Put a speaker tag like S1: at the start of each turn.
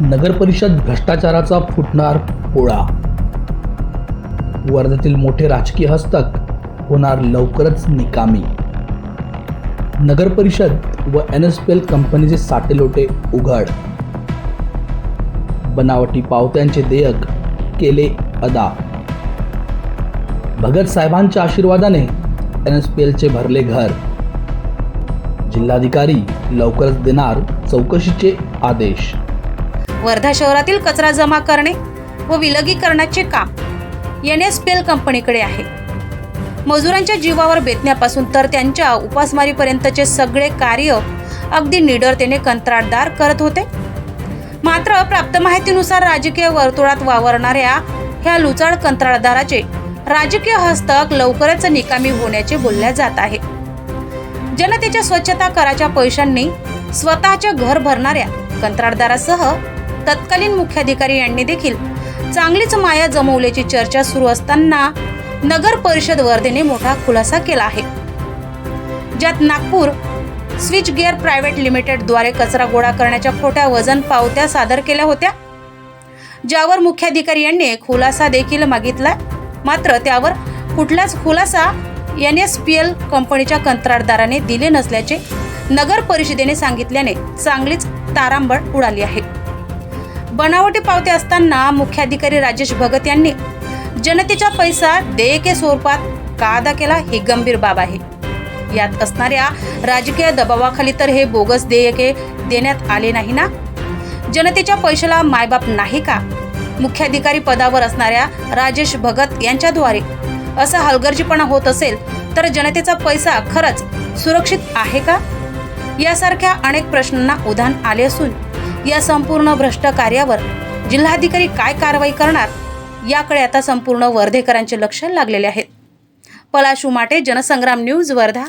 S1: नगरपरिषद भ्रष्टाचाराचा फुटणार पोळा. वर्ध्यातील मोठे राजकीय हस्तक होणार लवकरच निकामी. नगरपरिषद व एन एस पी एल कंपनीचे साटेलोटे उघड. बनावटी पावत्यांचे देयक केले अदा. भगत साहेबांच्या आशीर्वादाने एन एस पी एलचे भरले घर. जिल्हाधिकारी लवकरच देणार चौकशीचे आदेश.
S2: वर्धा शहरातील कचरा जमा करणे व विलगीकरणाचे काम एन एस पी एल कंपनीकडे आहे. मजुरांच्या जीवावर बेतण्यापासून तर त्यांच्या उपासमारीपर्यंतचे सगळे कार्य अगदी निडरतेने कंत्राटदार करत होते. मात्र प्राप्त माहितीनुसार राजकीय वर्तुळात वावरणाऱ्या ह्या लुचाड कंत्राटदाराचे राजकीय हस्तक लवकरच निकामी होण्याचे बोलल्या जात आहे. जनतेच्या स्वच्छता कराच्या पैशांनी स्वतःचे घर भरणाऱ्या कंत्राटदारासह तत्कालीन मुख्याधिकारी यांनी देखील चांगलीच माया जमवल्याची चर्चा सुरू असताना नगर परिषद वर्धेने मोठा खुलासा केला आहे. ज्यात नागपूर स्विच गिअर प्रायव्हेट लिमिटेडद्वारे कचरा गोळा करण्याच्या खोट्या वजन पावत्या सादर केल्या होत्या. ज्यावर मुख्याधिकारी यांनी खुलासा देखील मागितला मात्र त्यावर कुठलाच खुलासा एन एस पी एल कंपनीच्या कंत्राटदाराने दिले नसल्याचे नगर परिषदेने सांगितल्याने चांगलीच तारांबळ उडाली आहे. बनावटी पावते असताना मुख्याधिकारी राजेश भगत यांनी जनतेचा पैसा देयके स्वरूपात कादा केला ही गंभीर बाब आहे. यात असणाऱ्या राजकीय दबावाखाली तर हे बोगस देयके देण्यात आले नाही ना? जनतेच्या पैशाला मायबाप नाही का? मुख्याधिकारी पदावर असणाऱ्या राजेश भगत यांच्याद्वारे असा हलगर्जीपणा होत असेल तर जनतेचा पैसा खरंच सुरक्षित आहे का? यासारख्या अनेक प्रश्नांना उधाण आले असून या संपूर्ण भ्रष्ट कार्यावर जिल्हाधिकारी काय कारवाई करणार याकडे आता संपूर्ण वर्धेकरांचे लक्ष लागलेले आहेत. पलाशू माटे जनसंग्राम न्यूज वर्धा.